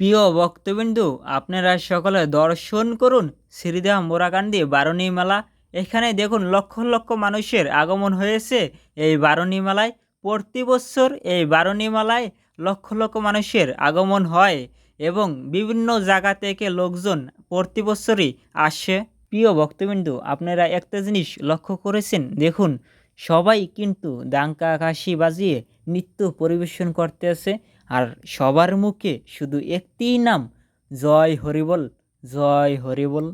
প্রিয় ভক্তবিন্দু, আপনারা সকলে দর্শন করুন শ্রীধাম বোরাকান্দি বারণী মেলা এখানে দেখুন লক্ষ লক্ষ মানুষের আগমন হয়েছে এই বারণী মেলায় প্রতি বছর এই বারণী মেলায় লক্ষ লক্ষ মানুষের আগমন হয় এবং বিভিন্ন জায়গা থেকে লোকজন প্রতি বছরই আসে। প্রিয় ভক্তবিন্দু, আপনারা একটা জিনিস লক্ষ্য করেছেন? দেখুন, সবাই কিন্তু ডাঙ্কা কাশি বাজিয়ে নৃত্য পরিবেশন করতে করতেছে। আর সবার মুখে শুধু একটিই নাম জয় হরিবল জয় হরিবল।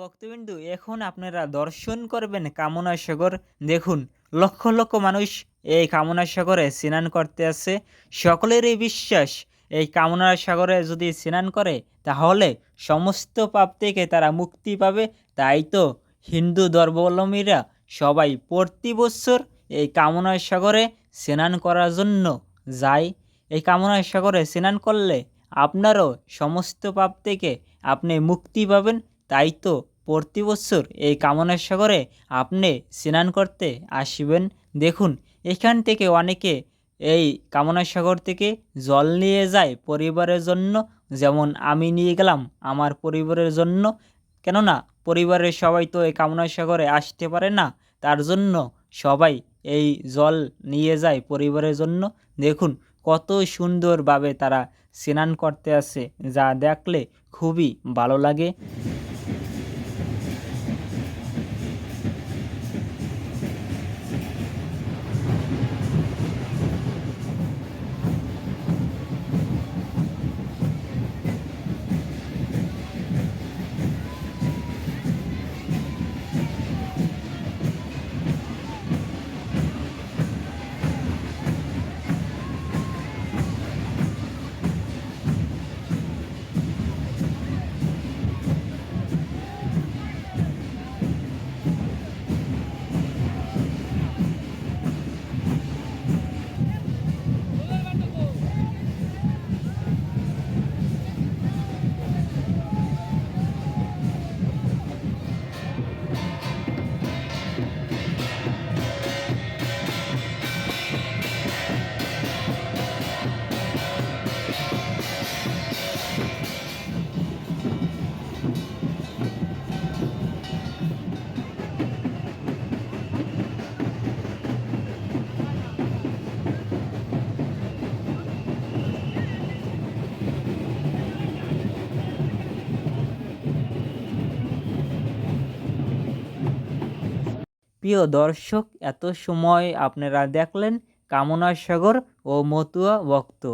ভক্তবিন্দু, এখন আপনারা দর্শন করবেন কামনা সাগর। দেখুন, লক্ষ লক্ষ মানুষ এই কামনা সাগরে স্নান করতে আসে। সকলেরই বিশ্বাস, এই কামনা সাগরে যদি স্নান করে, তাহলে সমস্ত পাপ থেকে তারা মুক্তি পাবে। তাই তো হিন্দু ধর্মাবলম্বীরা সবাই প্রতি বছর এই কামনা সাগরে স্নান করার জন্য যায়। এই কামনা সাগরে স্নান করলে আপনারও সমস্ত পাপ থেকে আপনি মুক্তি পাবেন। তাই তো প্রতি বছর এই কামনা সাগরে আপনি স্নান করতে আসবেন। দেখুন, এখান থেকে অনেকে এই কামনা সাগর থেকে জল নিয়ে যায় পরিবারের জন্য। যেমন আমি নিয়ে গেলাম আমার পরিবারের জন্য। কেননা, পরিবারের সবাই তো এই কামনা সাগরে আসতে পারে না। তার জন্য সবাই এই জল নিয়ে যায় পরিবারের জন্য। দেখুন, কত সুন্দরভাবে তারা স্নান করতে আসে, যা দেখলে খুবই ভালো লাগে। প্রিয় দর্শক, এত সময় আপনারা দেখলেন কামনা সাগর ও মতুয়া ভক্ত।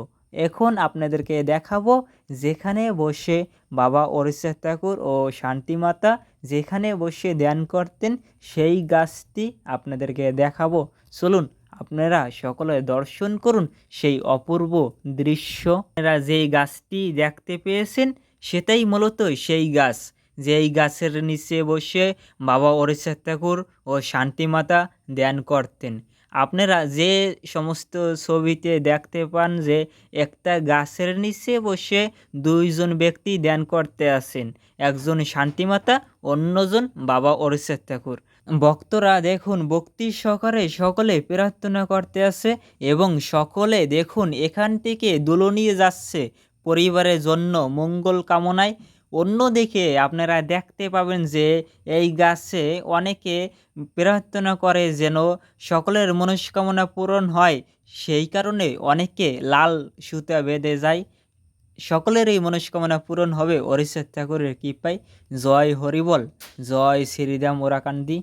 এখন আপনাদেরকে দেখাবো যেখানে বসে বাবা অরিষা ঠাকুর ও শান্তিমাতা যেখানে বসে ধ্যান করতেন, সেই গাছটি আপনাদেরকে দেখাবো। চলুন, আপনারা সকলে দর্শন করুন সেই অপূর্ব দৃশ্য। আপনারা যেই গাছটি দেখতে পেয়েছেন, সেটাই মূলত সেই গাছ। যেই গাছের নিচে বসে বাবা অরিষা ঠাকুর ও শান্তিমাতা ধ্যান করতেন। আপনারা যে সমস্ত ছবিতে দেখতে পান যে একটা গাছের নিচে বসে দুইজন ব্যক্তি ধ্যান করতে আসেন, একজন শান্তিমাতা, অন্যজন বাবা অরিষা ঠাকুর। ভক্তরা দেখুন, ভক্তি সহকারে সকলে প্রার্থনা করতে আসে এবং সকলে দেখুন এখান থেকে দুলো নিয়ে যাচ্ছে। পরিবারের জন্য মঙ্গল কামনায় অন্যদিকে আপনারা দেখতে পাবেন যে এই গাছে অনেকে প্রার্থনা করে যেন সকলের মনস্কামনা পূরণ হয়। সেই কারণে অনেকে লাল সুতা বেঁধে যায়। সকলের এই মনস্কামনা পূরণ হবে। অরিশ্বর ঠাকুরের কৃপায়। জয় হরিবল। জয় Shriram Orakandi.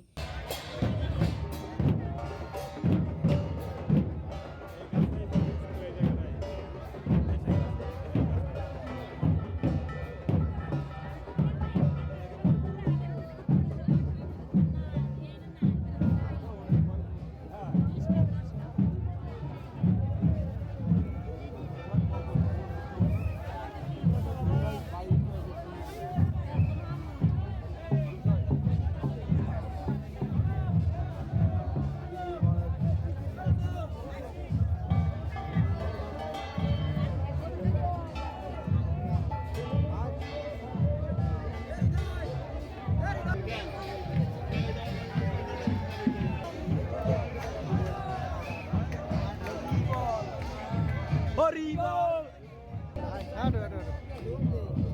Arriba! Ah, no, no.